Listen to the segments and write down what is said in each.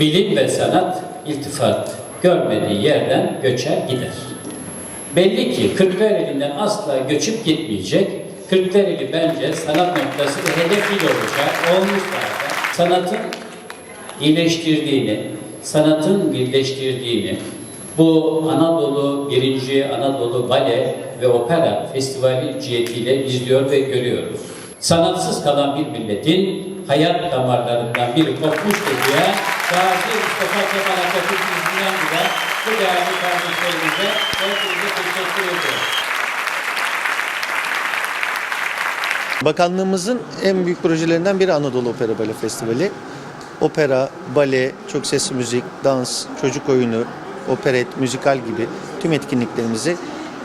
Bilim ve sanat iltifat görmediği yerden göçer gider. Belli ki Kırklareli'nden asla göçüp gitmeyecek. Kırklareli bence sanat noktası ve hedefiyle olacak. Olmuş zaten. Sanatın iyileştirdiğini, sanatın birleştirdiğini, bu Anadolu, birinci Anadolu Bale ve Opera Festivali cihetiyle izliyor ve görüyoruz. Sanatsız kalan bir milletin hayat damarlarından biri kopmuştur diye Gazi Mustafa Kemal Atatürk izninden bile bu değerli kardeşlerimize hepinize teşekkür ediyorum. Bakanlığımızın en büyük projelerinden biri Anadolu Opera Bale Festivali. Opera, bale, çok sesli müzik, dans, çocuk oyunu, operet, müzikal gibi tüm etkinliklerimizi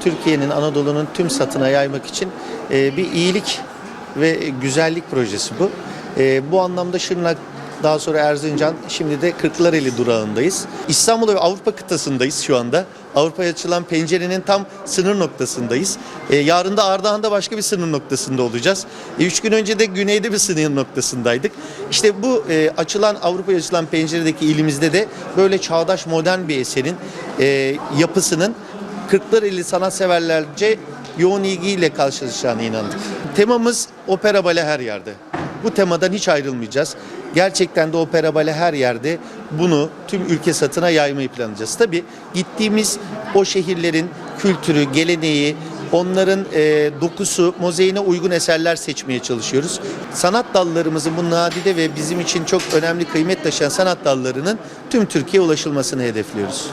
Türkiye'nin, Anadolu'nun tüm satına yaymak için e, bir iyilik ve güzellik projesi bu. E, bu anlamda Şırnak, daha sonra Erzincan, şimdi de Kırklareli durağındayız. İstanbul ve Avrupa kıtasındayız şu anda. Avrupa'ya açılan pencerenin tam sınır noktasındayız. E, yarın da Ardahan'da başka bir sınır noktasında olacağız. E, üç gün önce de güneyde bir sınır noktasındaydık. İşte bu e, açılan Avrupa'ya açılan penceredeki ilimizde de böyle çağdaş modern bir eserin e, yapısının Kırklareli sanatseverlerce yoğun ilgiyle karşılaşacağına inandık. Temamız opera bale her yerde. Bu temadan hiç ayrılmayacağız. Gerçekten de opera bale her yerde bunu tüm ülke satına yaymayı planlayacağız. Tabii gittiğimiz o şehirlerin kültürü, geleneği, onların e, dokusu, mozaiğine uygun eserler seçmeye çalışıyoruz. Sanat dallarımızın bu nadide ve bizim için çok önemli kıymet taşıyan sanat dallarının tüm Türkiye'ye ulaşılmasını hedefliyoruz.